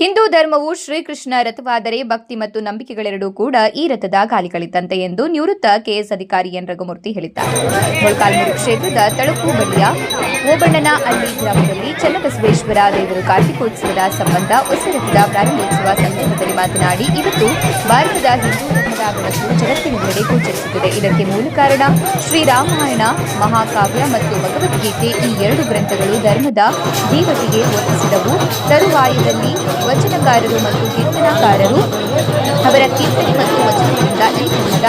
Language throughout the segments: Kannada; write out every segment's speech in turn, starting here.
ಹಿಂದೂ ಧರ್ಮವು ಶ್ರೀಕೃಷ್ಣ ರಥವಾದರೆ ಭಕ್ತಿ ಮತ್ತು ನಂಬಿಕೆಗಳೆರಡೂ ಕೂಡ ಈ ರಥದ ಗಾಲಿಗಳಿದ್ದಂತೆ ಎಂದು ನಿವೃತ್ತ ಕೆಎಸ್ ಅಧಿಕಾರಿ ಎನ್ ರಘುಮೂರ್ತಿ ಹೇಳಿದ್ದಾರೆ. ಮೊಳಕಾಲ್ಮೂರು ಕ್ಷೇತ್ರದ ತಳುಕು ಬಳಿಯ ಓಬಣ್ಣನ ಅಲ್ಲಿ ಗ್ರಾಮದಲ್ಲಿ ಚನ್ನಬಸವೇಶ್ವರ ದೇವರು ಕಾರ್ತಿಕೋತ್ಸವದ ಸಂಬಂಧ ಹೊಸ ರಥದ ಪ್ರಾರಂಭೋತ್ಸವ ಸಂದರ್ಭದಲ್ಲಿ ಮಾತನಾಡಿ, ಇವತ್ತು ಭಾರತದ ಹಿಂದೂ ಧರ್ಮದ ಬೆಳಕು ಜಗತ್ತಿನೆಲ್ಲೆಡೆ ಗೋಚರಿಸುತ್ತದೆ. ಇದಕ್ಕೆ ಮೂಲ ಕಾರಣ ಶ್ರೀರಾಮಾಯಣ ಮಹಾಕಾವ್ಯ ಮತ್ತು ಭಗವದ್ಗೀತೆ ಈ ಎರಡು ಗ್ರಂಥಗಳು ಧರ್ಮದ ದೇವತೆಗೆ ವರ್ತಿಸಿದವು. ತರುವಾಯದಲ್ಲಿ ವಚನಕಾರರು ಮತ್ತು ಕೀರ್ತನಕಾರರು. ಅವರ ಕೀರ್ತನೆ ಮತ್ತು ವಚನಗಳಿಂದ ಈ ಧರ್ಮದ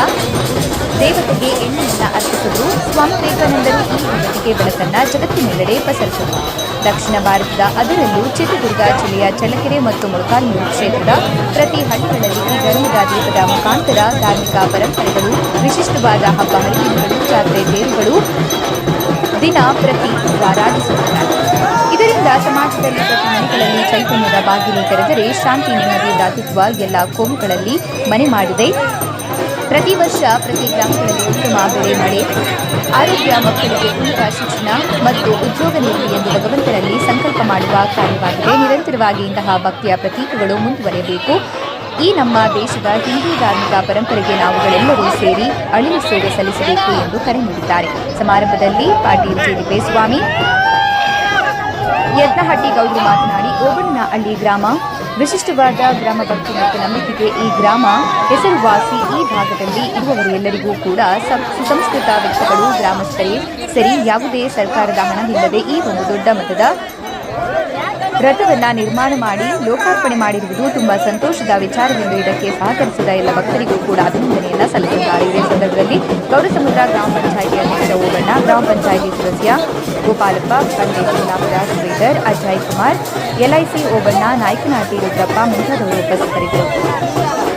ದೇವತೆಗೆ ಎಣ್ಣೆಯಿಂದ ಅರ್ಪಿಸಿದ್ರು. ಸ್ವಾಮಿ ವಿವೇಕಾನಂದರು ಈ ಜಗತ್ತಿಗೆ ಬೆಳಕನ್ನ ಜಗತ್ತಿನೆಲ್ಲೆಡೆ ಪಸರಿಸಿದರು. ದಕ್ಷಿಣ ಭಾರತದ ಅದರಲ್ಲೂ ಚಿತ್ರದುರ್ಗ ಜಿಲ್ಲೆಯ ಚಳ್ಳಕೆರೆ ಮತ್ತು ಮೊಳಕಾಲ್ಮೂರು ಕ್ಷೇತ್ರದ ಪ್ರತಿ ಹಳ್ಳಿಗಳಲ್ಲಿ ಈ ಧರ್ಮದ ದೀಪದ ಮುಖಾಂತರ ಧಾರ್ಮಿಕ ಪರಂಪರೆಗಳು, ವಿಶಿಷ್ಟವಾದ ಹಬ್ಬ ಹರಿದಿನಗಳು, ಜಾತ್ರೆ ತೇರುಗಳು ದಿನ ಪ್ರತಿ ಇದರಿಂದ ಸಮಾಜದಲ್ಲಿ ಮನೆಗಳಲ್ಲಿ ಚೈತನ್ಯದ ಬಾಗಿಲು ತೆರೆದರೆ ಶಾಂತಿ ನೆಮ್ಮದಿ ದಾತಿತ್ವ ಎಲ್ಲ ಕೋಮುಗಳಲ್ಲಿ ಮನೆ ಮಾಡಿದೆ. ಪ್ರತಿ ವರ್ಷ ಪ್ರತಿ ಗ್ರಾಮಗಳಲ್ಲಿ ಉತ್ತಮ ಬೆಳೆ ಮಳೆ, ಆರೋಗ್ಯ ಮಕ್ಕಳಿಗೆ ಉನ್ನತ ಶಿಕ್ಷಣ ಮತ್ತು ಉದ್ಯೋಗ ನೀತಿ ಎಂದು ಭಗವಂತನಲ್ಲಿ ಸಂಕಲ್ಪ ಮಾಡುವ ಕಾರ್ಯವಾಗಿದೆ. ನಿರಂತರವಾಗಿ ಇಂತಹ ಭಕ್ತಿಯ ಪ್ರತೀಕಗಳು ಮುಂದುವರಿಯಬೇಕು. ಈ ನಮ್ಮ ದೇಶದ ಹಿಂದೂ ಧಾರ್ಮಿಕ ಪರಂಪರೆಗೆ ನಾವುಗಳೆಲ್ಲರೂ ಸೇರಿ ಅಳಿಲು ಸೇವೆ ಸಲ್ಲಿಸಬೇಕು ಎಂದು ಕರೆ ನೀಡಿದ್ದಾರೆ. ಸಮಾರಂಭದಲ್ಲಿ ಪಾಟೀಲ್ ಜಿ ತಿಪ್ಪೇಸ್ವಾಮಿ ಯತ್ನಹಟ್ಟಿ ಗೌಡರು ಮಾತನಾಡಿ ಓಬಣ್ಣನಹಳ್ಳಿ ಗ್ರಾಮ ವಿಶಿಷ್ಟವಾದ ಗ್ರಾಮ ಭಕ್ತಿ ಮತ್ತು ನಂಬಿಕೆಗೆ ಈ ಗ್ರಾಮ ಹೆಸರುವಾಸಿ ಈ ಭಾಗದಲ್ಲಿ ಇರುವವರು ಎಲ್ಲರಿಗೂ ಕೂಡ ಸುಸಂಸ್ಕೃತ ವ್ಯಕ್ತಿಗಳು, ಗ್ರಾಮಸ್ಥರೇ ಸರಿ, ಯಾವುದೇ ಸರ್ಕಾರದ ಹಣವಿಲ್ಲದೆ ಈ ಒಂದು ದೊಡ್ಡ ಮಟ್ಟದ ರಥವನ್ನ ನಿರ್ಮಾಣ ಮಾಡಿ ಲೋಕಾರ್ಪಣೆ ಮಾಡಿರುವುದು ತುಂಬಾ ಸಂತೋಷದ ವಿಚಾರವೆಂದು ಇದಕ್ಕೆ ಸಹಕರಿಸಿದ ಎಲ್ಲ ಭಕ್ತರಿಗೂ ಕೂಡ ಅಭಿನಂದನೆಯನ್ನ ಸಲ್ಲಿಸಿದ್ದಾರೆ ಇದೇ ಸಂದರ್ಭದಲ್ಲಿ ಗೌರಸಮುದ್ರ ಗ್ರಾಮ ಪಂಚಾಯಿತಿ ಅಧ್ಯಕ್ಷ ಓಬಣ್ಣ, ಗ್ರಾಮ ಪಂಚಾಯಿತಿ ಸದಸ್ಯ ಗೋಪಾಲಪ್ಪ ಪಂಡಿತ್ ಯಲ್ಲಾಪುರ ಶ್ರೀಧರ್, ಅಜಯ್ ಕುಮಾರ್, ಎಲ್ಐಸಿ ಓಬಣ್ಣ ನಾಯಕನಾಟಿ ರುದ್ರಪ್ಪ ಮುಂತಾದವರು ಉಪಸ್ಥಿತರಿದ್ದರು.